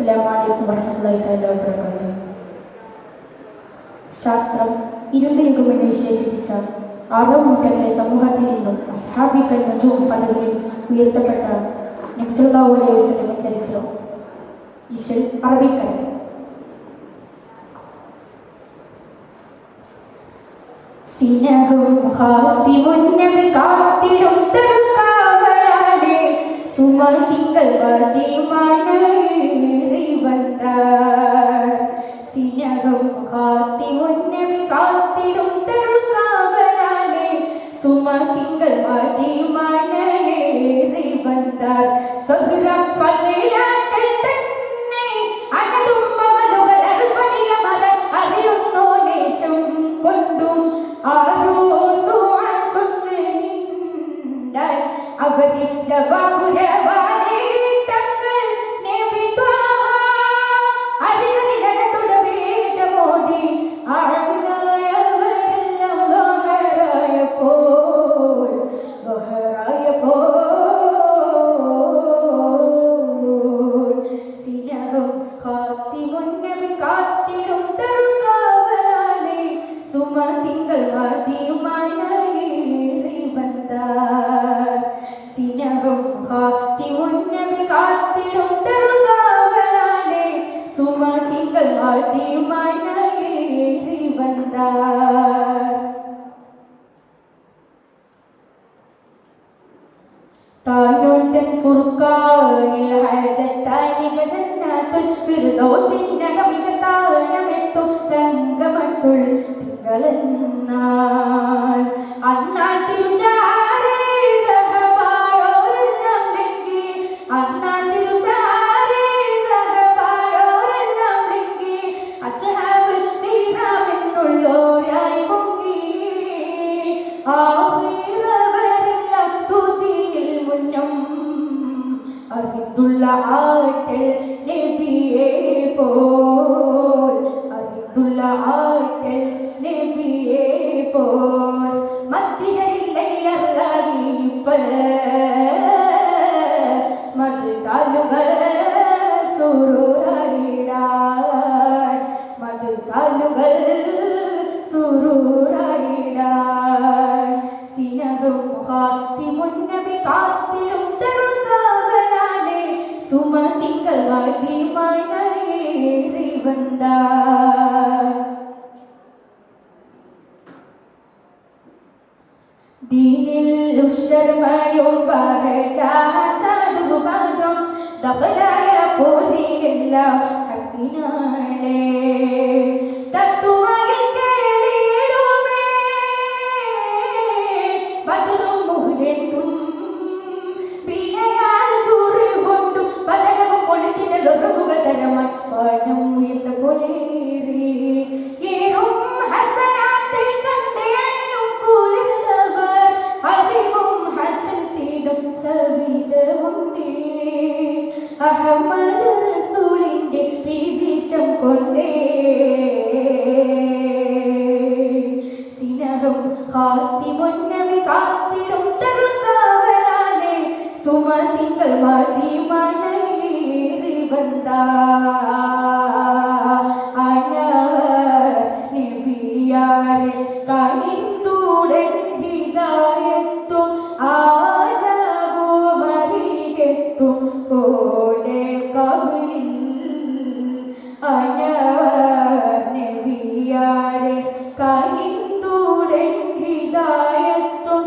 അസ്സലാമു അലൈക്കും വറഹ്മത്തുള്ളാഹി തആല വബറകാതുഹു. ശാസ്ത്രം ഇരുണ്ട യുഗമെന്ന് വിശേഷിപ്പിച്ച ആറാം നൂറ്റാണ്ടിലെ സമൂഹത്തിൽ നിന്നും അസ്ഹാബിക്കൽ നജൂം പദവിയിൽ ഉയർത്തപ്പെട്ട വസല്ലമ ചരിത്രം. ഇശൽ അറബിക്കൽ സിനഹും ഹാത്തിമുൻ നബി കാത്തിടും തറുക്കാവലാലെ സുമതികൾ മതിമണേറി നിന്നാൽ അവരിൽ ജവാബുരവാനേ തങ്ങൾ നബി ഫുർഖാനിൽ ഹജത്താനിക ജന്നാത്തുൽ ഫിർദൗസിനകമിക താഴമെത്തും തങ്കമത്തുൽ തിങ്കളെന്നാൽ போல். அறிந்துள்ள ஆற்றல் நெபியே போல். மத்திகள் இல்லை அல்லாதி இப்ப மது தாலுவர் சூரூராயிடார் மது தாலுவர் മുകുന്ദ ദീനിൽ ഉശർമയും ദഹലായ പോലെയെല്ലാം ഹക്കിനാളേ അഹമ്മദ് റസൂലിന്റെ പ്രീതിശം കൊണ്ടേ സിനഹം കാത്തി മുന്നവി കാത്തിടും തറുക്കാവലാലെ സുമതികൾ മതി മനേറി വന്താ അറിയത്തും പോലെ കബിൽ അനവർ നബിയാരെ കനിന്തൂടൻ ഹിദായത്തും